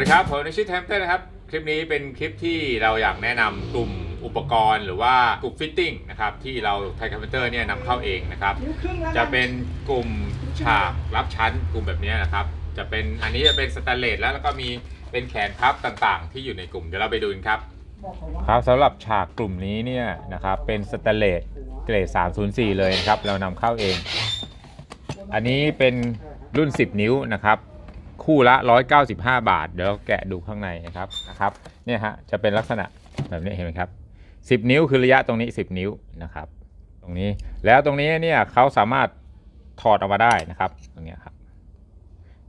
วัสดีครับ ผมนิชิตแฮมเตอร์นะครับ คลิปนี้เป็นคลิปที่เราอยากแนะนำกลุ่มอุปกรณ์หรือว่ากลุ่มฟิตติ้งนะครับที่เราไทยคอมพิวเตอร์เนี่ยนำเข้าเองนะครับ จะเป็นกลุ่มฉากรับชั้นกลุ่มแบบนี้นะครับ จะเป็นอันนี้จะเป็นสแตนเลสแล้วแล้วก็มีเป็นแขนพับต่างๆ ที่อยู่ในกลุ่มเดี๋ยวเราไปดูกันครับครับสำหรับฉากกลุ่มนี้เนี่ยนะครับเป็นสแตนเลสเกรด 304 เลยนะครับ เรานำเข้าเอง อันนี้เป็นรุ่น 10 นิ้วนะครับ คู่ละ 195 บาท เดี๋ยวเราแกะดูข้างในนะครับนะครับเนี่ยฮะจะเป็นลักษณะแบบนี้เห็นไหมครับ 10 นิ้วคือระยะตรงนี้ 10 นิ้วนะครับ ตรงนี้แล้วตรงนี้เนี่ยเขาสามารถถอดออกมาได้นะครับตรงนี้ครับ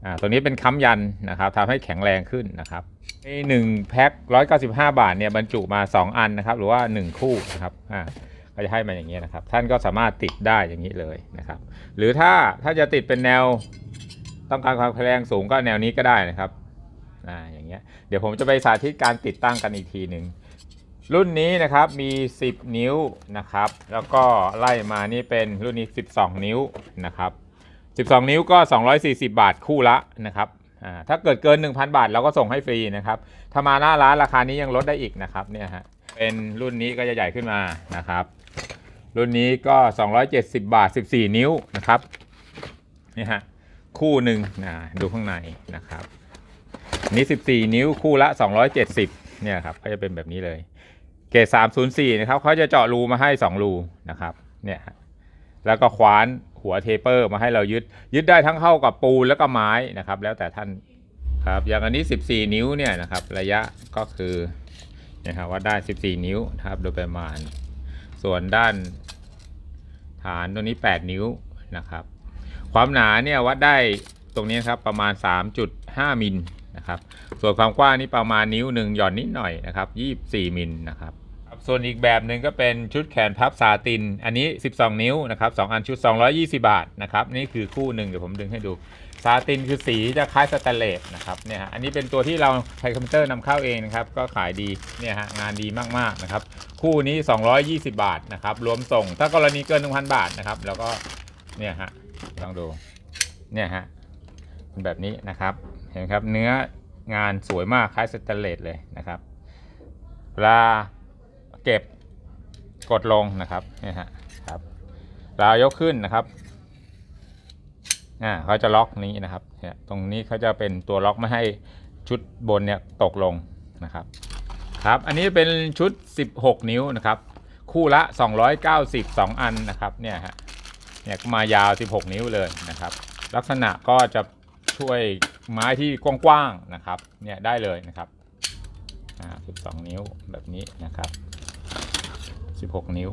อ่าตรงนี้เป็นค้ำยันนะครับทำให้แข็งแรงขึ้นนะครับในหนึ่งแพ็ค195 บาทเนี่ยบรรจุมา 2 อันนะครับ หรือว่า 1 คู่นะครับอ่าก็จะให้มาอย่างนี้นะครับ ท่านก็สามารถติดได้อย่างนี้เลยนะครับ หรือถ้าถ้าจะติดเป็นแนว ต้องการความแข็งแรงสูงก็แนวนี้ก็ได้นะครับอ่าอย่างเงี้ยเดี๋ยวผมจะไปสาธิตการติดตั้งกันอีกทีหนึ่งรุ่นนี้นะครับมี 10 นิ้วนะครับ แล้วก็ไล่มานี่เป็นรุ่นนี้ 12 นิ้วนะครับ 12 นิ้วก็ 240 บาทคู่ละนะครับอ่าถ้าเกิดเกิน 1,000 บาทเราก็ส่งให้ฟรีนะครับ ถ้ามาหน้าร้านราคานี้ยังลดได้อีกนะครับเนี่ยฮะเป็นรุ่นนี้ก็จะใหญ่ขึ้นมานะครับ รุ่นนี้ก็ 270 บาท 14 นิ้วนะครับนี่ฮะ คู่หนึ่งนะดูข้างในนะครับนี้ 14 นิ้วคู่ละ 270เนี่ยครับก็จะเป็นแบบนี้เลย เกรด304 นะครับเขาจะเจาะรูมาให้ 2 รูนะครับเนี่ยแล้วก็คว้านหัวเทเปอร์มาให้เรายึด ยึดได้ทั้งเข้ากับปูนแล้วก็ไม้นะครับ แล้วแต่ท่านครับอย่างอันนี้ 14 นิ้วเนี่ยนะครับระยะก็คือนะครับวัดได้ 14 นิ้วนะครับโดยประมาณ ส่วนด้านฐานตัวนี้ 8 นิ้วนะครับ ความหนาเนี่ยวัดได้ตรงนี้ครับประมาณ 3.5มิลนะครับ ส่วนความกว้างนี่ประมาณนิ้วหนึ่งหย่อนนิดหน่อยนะครับ24มิลนะครับครับส่วนอีกแบบหนึ่งก็เป็นชุดแขนพับซาติน อันนี้ 12 นิ้วนะครับ2อันชุด 220 บาทนะครับนี่คือคู่หนึ่งเดี๋ยวผมดึงให้ดูซาตินคือสีจะคล้ายสแตนเลสนะครับเนี่ยฮะอันนี้เป็นตัวที่เราไทยคอมพิวเตอร์นำเข้าเองนะครับก็ขายดีเนี่ยฮะงานดีมากๆนะครับคู่นี้ 220 บาทนะครับรวมส่งถ้ากรณีเกิน 1,000 บาทนะครับแล้วก็เนี่ยฮะ ลองดูเนี่ยฮะเป็นแบบนี้นะครับเห็นไหมครับเนื้องานสวยมากคล้ายสแตนเลสเลยนะครับเวลาเก็บกดลงนะครับเนี่ยฮะครับเวลายกขึ้นนะครับอ่าเขาจะล็อกนี้นะครับเนี่ยตรงนี้เขาจะเป็นตัวล็อกไม่ให้ชุดบนเนี่ยตกลงนะครับครับ อันนี้เป็นชุด 16 นิ้วนะครับ คู่ละ 290 2 อันนะครับเนี่ยฮะ เนี่ยก็มายาว 16 นิ้วเลยนะครับ ลักษณะก็จะช่วยไม้ที่กว้างๆนะครับเนี่ยได้เลยนะครับ12 นิ้วแบบนี้นะครับ 16 นิ้ว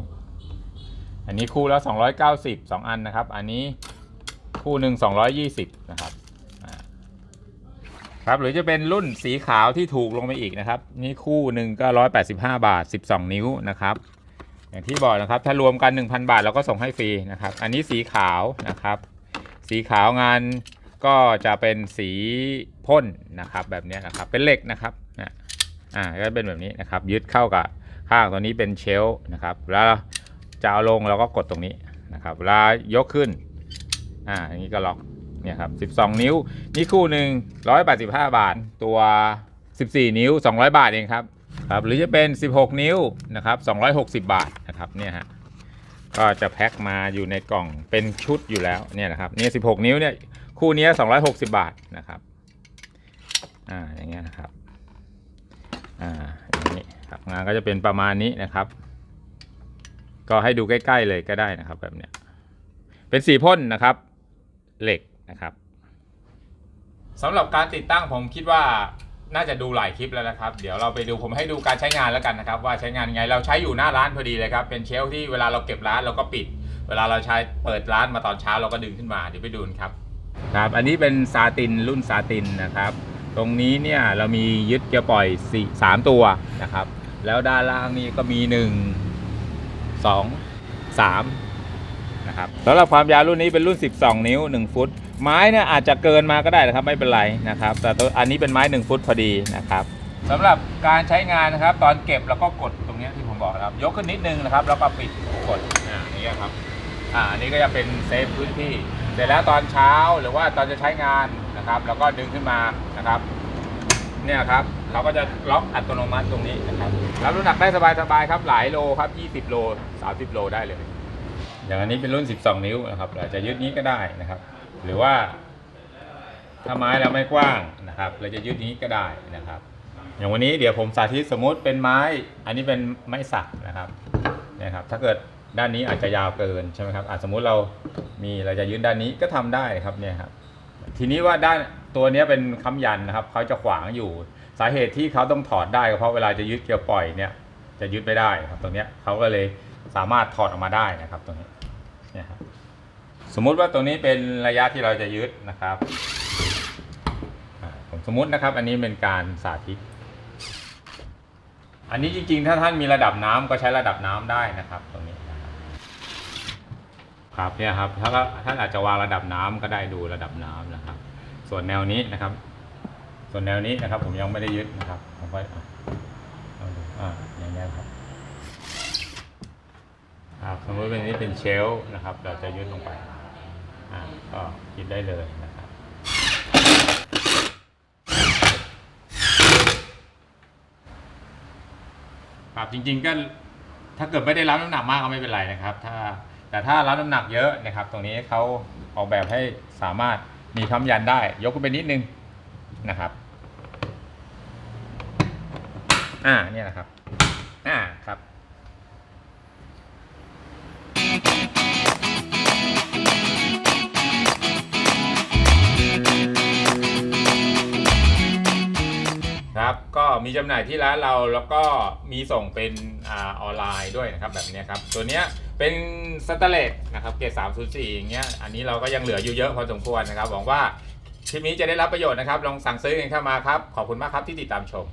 อันนี้คู่ละ290 2 อันนะครับ อันนี้คู่หนึ่ง220 นะครับครับหรือจะเป็นรุ่นสีขาวที่ถูกลงไปอีกนะครับ นี่คู่หนึ่งก็ 185 บาท 12 นิ้วนะครับ อย่างที่บอกนะครับ ถ้ารวมกัน 1,000 บาทเราก็ส่งให้ฟรีนะครับ อันนี้สีขาวนะครับ สีขาวงานก็จะเป็นสีพ่นนะครับ แบบนี้นะครับ เป็นเหล็กนะครับนะอ่าก็เป็นแบบนี้นะครับ ยึดเข้ากับข้างตัวนี้เป็นเชลนะครับ แล้วจะเอาลงเราก็กดตรงนี้นะครับเวลายกขึ้น อ่าอย่างนี้ก็ล็อกเนี่ยครับ 12 นิ้ว นี่คู่หนึ่ง185 บาท ตัว 14 นิ้ว 200 บาทเองครับ ครับหรือจะเป็น 16 นิ้วนะครับ260 บาทนะครับเนี่ยฮะก็จะแพ็คมาอยู่ในกล่องเป็นชุดอยู่แล้วเนี่ยนะครับเนี่ย16 นิ้วเนี่ยคู่นี้ย260 บาทนะครับอ่าอย่างเงี้ยนะครับอ่าอย่างนี้ครับงานก็จะเป็นประมาณนี้นะครับ ก็ให้ดูใกล้ๆเลยก็ได้นะครับแบบเนี้ยเป็นสีพ่นนะครับเหล็กนะครับสำหรับการติดตั้งผมคิดว่า น่าจะดูหลายคลิปแล้วนะครับ เดี๋ยวเราไปดูผมให้ดูการใช้งานแล้วกันนะครับ ว่าใช้งานยังไงเราใช้อยู่หน้าร้านพอดีเลยครับ เป็นเชลฟ์ที่เวลาเราเก็บร้านเราก็ปิด เวลาเราใช้เปิดร้านมาตอนเช้าเราก็ดึงขึ้นมาเดี๋ยวไปดูนครับครับอันนี้เป็นซาตินรุ่นซาตินนะครับ ตรงนี้เนี่ยเรามียึดเกียร์ปล่อยสี่สามตัวนะครับ แล้วด้านล่างนี่ก็มีหนึ่งสองสามนะครับสำหรับความยาวรุ่นนี้เป็นรุ่น 12 นิ้ว 1 ฟุต ไม้เนี่ยอาจจะเกินมาก็ได้นะครับไม่เป็นไรนะครับ แต่ตัวอันนี้เป็นไม้ 1 ฟุตพอดีนะครับสำหรับการใช้งานนะครับ ตอนเก็บแล้วก็กดตรงนี้ที่ผมบอกนะครับ ยกขึ้นนิดนึงนะครับ แล้วก็ปิดกดอ่าอย่างเงี้ครับอ่าอันนี้ก็จะเป็นเซฟพื้นที่ เสร็จแล้วตอนเช้าหรือว่าตอนจะใช้งานนะครับ แล้วก็ดึงขึ้นมานะครับเนี่ยครับเราก็จะล็อกอัตโนมัติตรงนี้นะครับรับน้ำหนักได้สบายๆครับหลายโลครับ 20 โล 30 โลได้เลย อย่างอันนี้เป็นรุ่น 12 นิ้วนะครับเราจะยึดนี้ก็ได้นะครับ หรือว่าถ้าไม้เราไม่กว้างนะครับ เราจะยึดนี้ก็ได้นะครับ อย่างวันนี้เดี๋ยวผมสาธิตสมมติเป็นไม้ อันนี้เป็นไม้สักนะครับนี่ยครับ ถ้าเกิดด้านนี้อาจจะยาวเกินใช่ไหมครับอะสมมุติเรามีเราจะยึดด้านนี้ก็ทำได้ครับเนี่ยครับ ทีนี้ว่าด้านตัวนี้เป็นค้ำยันนะครับเขาจะขวางอยู่ สาเหตุที่เขาต้องถอดได้ก็เพราะเวลาจะยึดเกียร์ปล่อยเนี่ยจะยึดไม่ได้ครับตรงนี้เขาก็เลยสามารถถอดออกมาได้นะครับตรงนี้เนี่ยครับ มมุติว่าตรงนี้เป็นระยะที่เราจะยึดนะครับผมสมมุตินะครับอันนี้เป็นการสาธิต อันนี้จริงๆ ถ้าท่านมีระดับน้ำก็ใช้ระดับน้ำได้นะครับตรงนี้นครับครับเนี่ยครับถ้าท่านอาจจะวางระดับน้ำก็ได้ดูระดับน้ำนะครับ ส่วนแนวนี้นะครับ ส่วนแนวนี้นะครับ ผมยังไม่ได้ยึดนะครับผมก็อะเอาดูอ่าอย่างนี้ครับครับสมมติเป็นนี้เป็นเชลฟ์นะครับ เราจะยึดลงไป อ่าก็ยึดได้เลยนะครับครับจริง ๆ ก็ถ้าเกิดไม่ได้รับน้ำหนักมากก็ไม่เป็นไรนะครับ ถ้าแต่ถ้ารับน้ำหนักเยอะนะครับ ตรงนี้เขาออกแบบให้สามารถมีคำยันได้ ยกขึ้นไปนิดนึงนะครับอ่าเนี่ยนะครับ อ่าครับ ครับ ก็มีจำหน่ายที่ร้านเราแล้วก็มีส่งเป็นออนไลน์ด้วยนะครับแบบนี้ครับ ตัวเนี้ยเป็นสเตเลตนะครับเกรดสามสูตรสี่อย่างเงี้ย อันนี้เราก็ยังเหลืออยู่เยอะพอสมควรนะครับ หวังว่าคลิปนี้จะได้รับประโยชน์นะครับ ลองสั่งซื้อกันเข้ามาครับ ขอบคุณมากครับที่ติดตามชม